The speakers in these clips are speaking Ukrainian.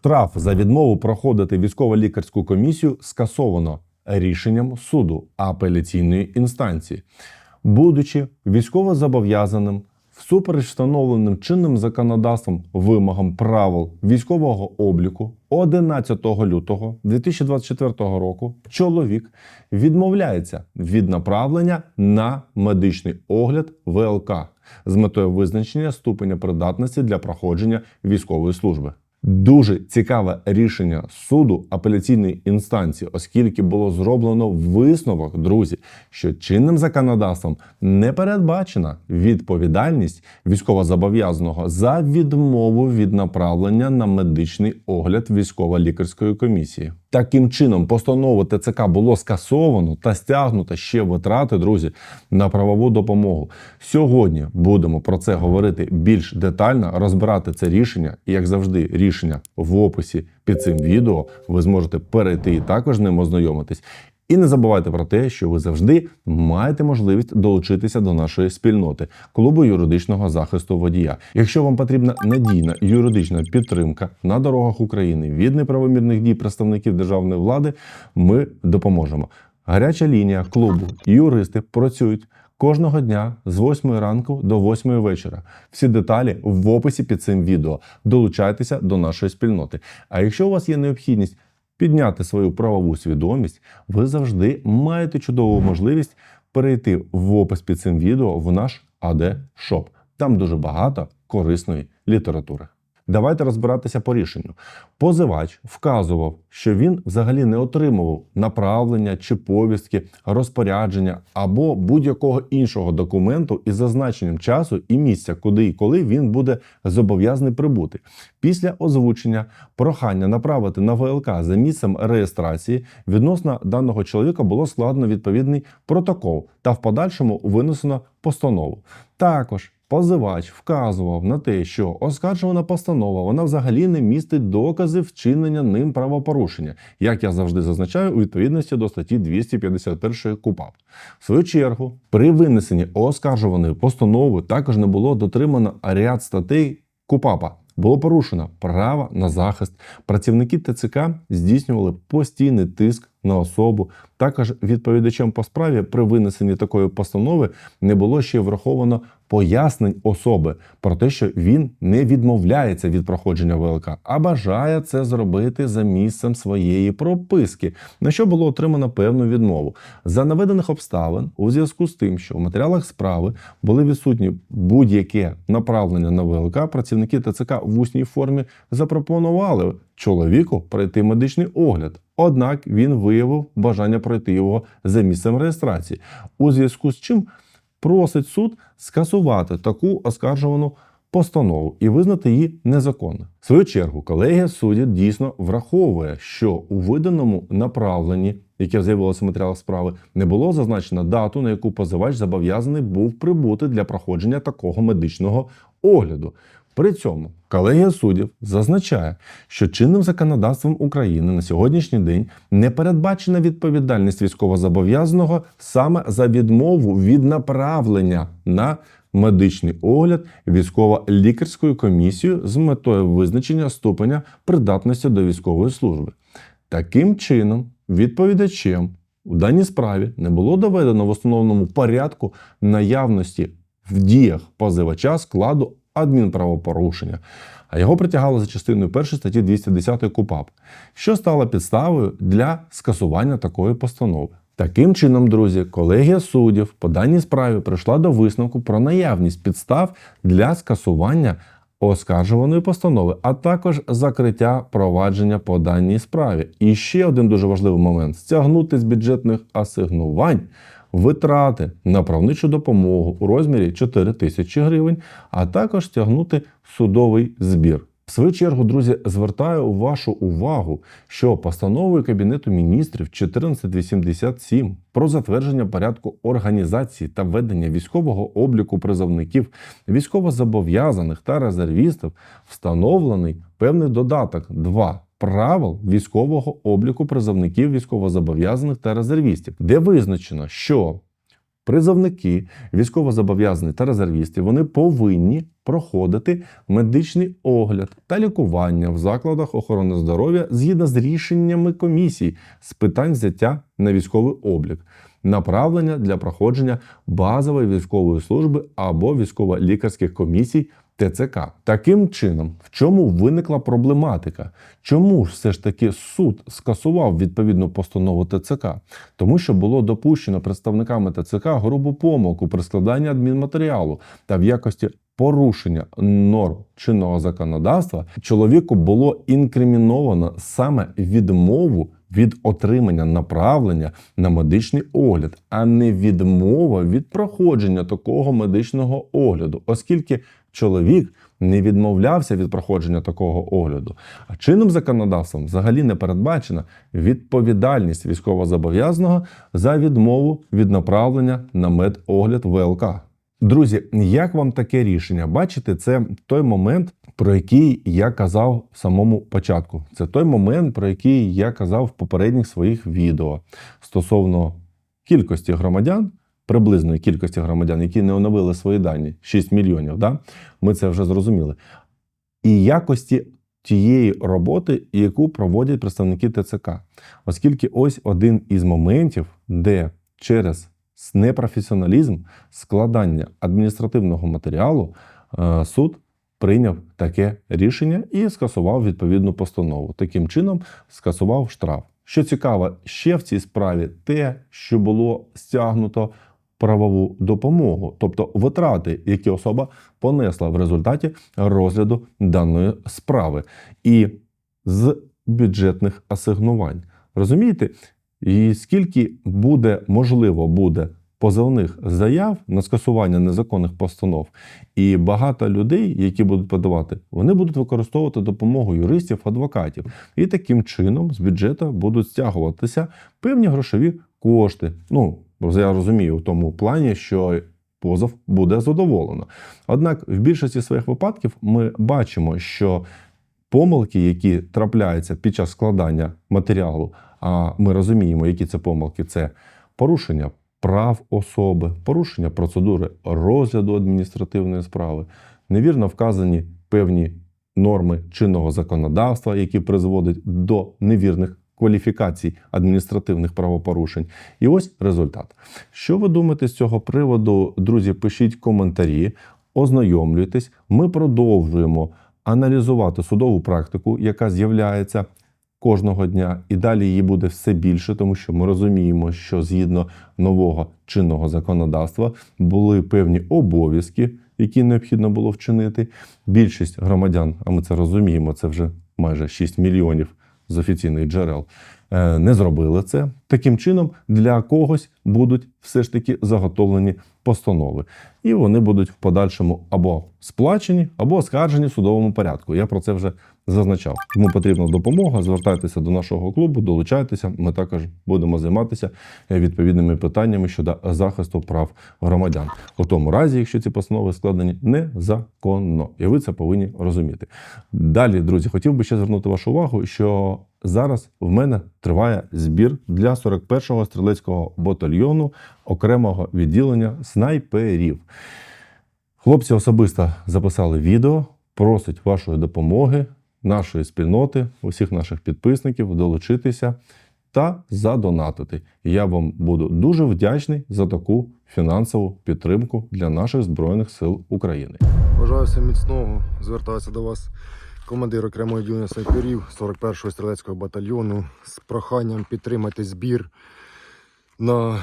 Штраф за відмову проходити військово-лікарську комісію скасовано рішенням суду апеляційної інстанції, будучи військовозобов'язаним всупереч встановленим чинним законодавством вимогам правил військового обліку 11 лютого 2024 року чоловік відмовляється від направлення на медичний огляд ВЛК з метою визначення ступеня придатності для проходження військової служби. Дуже цікаве рішення суду апеляційної інстанції, оскільки було зроблено висновок, друзі, що чинним законодавством не передбачена відповідальність військовозобов'язаного за відмову від направлення на медичний огляд військово-лікарської комісії. Таким чином, постанову ТЦК було скасовано та стягнуто ще витрати, друзі, на правову допомогу. Сьогодні будемо про це говорити більш детально, розбирати це рішення, і як завжди, рішення в описі під цим відео. Ви зможете перейти і також з ним ознайомитись. І не забувайте про те, що ви завжди маєте можливість долучитися до нашої спільноти клубу юридичного захисту водія. Якщо вам потрібна надійна юридична підтримка на дорогах України від неправомірних дій представників державної влади, ми допоможемо. Гаряча лінія клубу юристи працюють. Кожного дня з 8 ранку до 8 вечора. Всі деталі в описі під цим відео. Долучайтеся до нашої спільноти. А якщо у вас є необхідність підняти свою правову свідомість, ви завжди маєте чудову можливість перейти в опис під цим відео в наш АД Шоп. Там дуже багато корисної літератури. Давайте розбиратися по рішенню. Позивач вказував, що він взагалі не отримував направлення чи повістки, розпорядження або будь-якого іншого документу із зазначенням часу і місця, куди і коли він буде зобов'язаний прибути. Після озвучення прохання направити на ВЛК за місцем реєстрації відносно даного чоловіка було складено відповідний протокол та в подальшому винесено постанову. Також Позивач вказував на те, що оскаржувана постанова вона взагалі не містить докази вчинення ним правопорушення, як я завжди зазначаю, у відповідності до статті 251 КУПАП. В свою чергу, при винесенні оскаржуваної постанови також не було дотримано ряд статей КУПАПа. Було порушено право на захист. Працівники ТЦК здійснювали постійний тиск на особу. Також відповідачем по справі при винесенні такої постанови не було ще враховано пояснень особи про те, що він не відмовляється від проходження ВЛК, а бажає це зробити за місцем своєї прописки, на що було отримано певну відмову. За наведених обставин, у зв'язку з тим, що в матеріалах справи були відсутні будь-яке направлення на ВЛК, працівники ТЦК в усній формі запропонували чоловіку пройти медичний огляд. Однак він виявив бажання пройти його за місцем реєстрації, у зв'язку з чим просить суд скасувати таку оскаржувану постанову і визнати її незаконною. В свою чергу, колегія судді дійсно враховує, що у виданому направленні, яке з'явилося в матеріалах справи, не було зазначено дату, на яку позивач зобов'язаний був прибути для проходження такого медичного огляду. При цьому колегія суддів зазначає, що чинним законодавством України на сьогоднішній день не передбачена відповідальність військовозобов'язаного саме за відмову від направлення на медичний огляд військово-лікарською комісією з метою визначення ступеня придатності до військової служби. Таким чином, відповідачем у даній справі не було доведено в основному порядку наявності в діях позивача складу адмінправопорушення, а його притягали за частиною 1 статті 210 КУПАП, що стало підставою для скасування такої постанови. Таким чином, друзі, колегія суддів по даній справі прийшла до висновку про наявність підстав для скасування оскаржуваної постанови, а також закриття провадження по даній справі. І ще один дуже важливий момент: стягнути з бюджетних асигнувань витрати на правничу допомогу у розмірі 4 тисячі гривень, а також стягнути судовий збір. В свою чергу, друзі, звертаю вашу увагу, що постановою Кабінету міністрів 1487 про затвердження порядку організації та ведення військового обліку призовників, військовозобов'язаних та резервістів встановлений певний додаток 2 правил військового обліку призовників військовозобов'язаних та резервістів, де визначено, що призовники, військовозобов'язані та резервісти вони повинні проходити медичний огляд та лікування в закладах охорони здоров'я згідно з рішеннями комісій з питань взяття на військовий облік, направлення для проходження базової військової служби або військово-лікарських комісій. ТЦК. Таким чином, в чому виникла проблематика? Чому ж все ж таки суд скасував відповідну постанову ТЦК? Тому що було допущено представниками ТЦК грубу помилку при складанні адмінматеріалу та в якості порушення норм чинного законодавства чоловіку було інкриміновано саме відмову від отримання направлення на медичний огляд, а не відмова від проходження такого медичного огляду, оскільки чоловік не відмовлявся від проходження такого огляду. А чинним законодавством взагалі не передбачена відповідальність військовозобов'язаного за відмову від направлення на медогляд ВЛК. Друзі, як вам таке рішення? Бачите, це той момент, про який я казав в самому початку. Це той момент, про який я казав в попередніх своїх відео стосовно кількості громадян, приблизної кількості громадян, які не оновили свої дані 6 мільйонів. Да? Ми це вже зрозуміли. І якості тієї роботи, яку проводять представники ТЦК. Оскільки ось один із моментів, де через непрофесіоналізм складання адміністративного матеріалу е, суд прийняв таке рішення і скасував відповідну постанову. Таким чином скасував штраф. Що цікаво, ще в цій справі те, що було стягнуто правову допомогу, тобто витрати, які особа понесла в результаті розгляду даної справи, і з бюджетних асигнувань. Розумієте? І скільки буде можливо буде позовних заяв на скасування незаконних постанов, і багато людей, які будуть подавати, вони будуть використовувати допомогу юристів, адвокатів, і таким чином з бюджету будуть стягуватися певні грошові кошти. Ну я розумію в тому плані, що позов буде задоволено. Однак, в більшості своїх випадків ми бачимо, що помилки, які трапляються під час складання матеріалу, а ми розуміємо, які це помилки, це порушення прав особи, порушення процедури розгляду адміністративної справи, невірно вказані певні норми чинного законодавства, які призводять до невірних кваліфікацій адміністративних правопорушень. І ось результат. Що ви думаєте з цього приводу, друзі? Пишіть коментарі, ознайомлюйтесь. Ми продовжуємо аналізувати судову практику, яка з'являється кожного дня, і далі її буде все більше, тому що ми розуміємо, що згідно нового чинного законодавства були певні обов'язки, які необхідно було вчинити. Більшість громадян, а ми це розуміємо, це вже майже 6 мільйонів з офіційних джерел. е, Не зробили це. Таким чином, для когось будуть все ж таки заготовлені постанови, і вони будуть в подальшому або сплачені, або оскаржені в судовому порядку. Я про це вже зазначав. Тому потрібна допомога. Звертайтеся до нашого клубу, долучайтеся. Ми також будемо займатися е, відповідними питаннями щодо захисту прав громадян. У тому разі, якщо ці постанови складені незаконно, і ви це повинні розуміти. Далі, друзі, хотів би ще звернути вашу увагу, що зараз в мене триває збір для 41-го стрілецького батальйону окремого відділення снайперів. Хлопці особисто записали відео, просять вашої допомоги, нашої спільноти, усіх наших підписників долучитися та задонатити. Я вам буду дуже вдячний за таку фінансову підтримку для наших збройних сил України. Бажаю всім міцного. Звертаюся до вас командир окремої відділення снайперів 41-го стрілецького батальйону з проханням підтримати збір на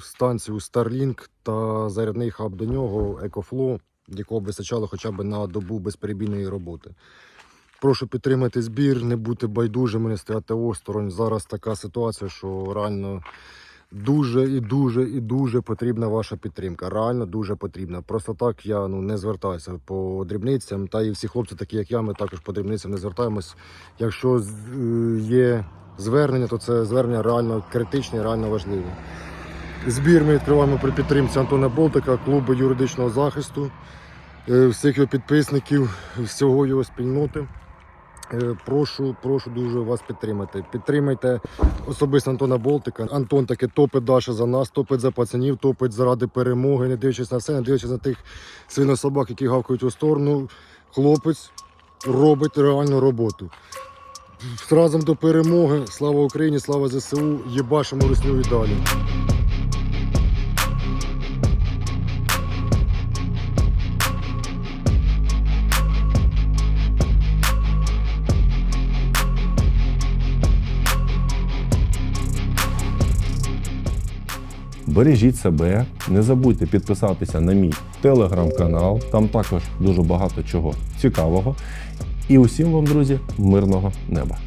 станцію Starlink та зарядний хаб до нього EcoFlow, якого б вистачало хоча б на добу безперебійної роботи. Прошу підтримати збір, не бути байдужими, не стояти осторонь. Зараз така ситуація, що реально дуже і дуже і дуже потрібна ваша підтримка. Реально дуже потрібна. Просто так я ну не звертаюся по дрібницям. Та і всі хлопці, такі як я, ми також по дрібницям не звертаємось. Якщо е, є звернення, то це звернення реально критичне, реально важливе. Збір ми відкриваємо при підтримці Антона Болтика, клубу юридичного захисту, е, всіх його підписників, всього його спільноти. Е, Прошу, прошу дуже вас підтримати. Підтримайте особисто Антона Болтика. Антон таки топить далі за нас, топить за пацанів, топить заради перемоги, не дивлячись на все, не дивлячись на тих свинособак, які гавкають у сторону. Хлопець робить реальну роботу. Разом до перемоги. Слава Україні, слава ЗСУ. Єбашимо русню і далі. Бережіть себе, не забудьте підписатися на мій телеграм-канал. Там також дуже багато чого цікавого. І усім вам, друзі, мирного неба.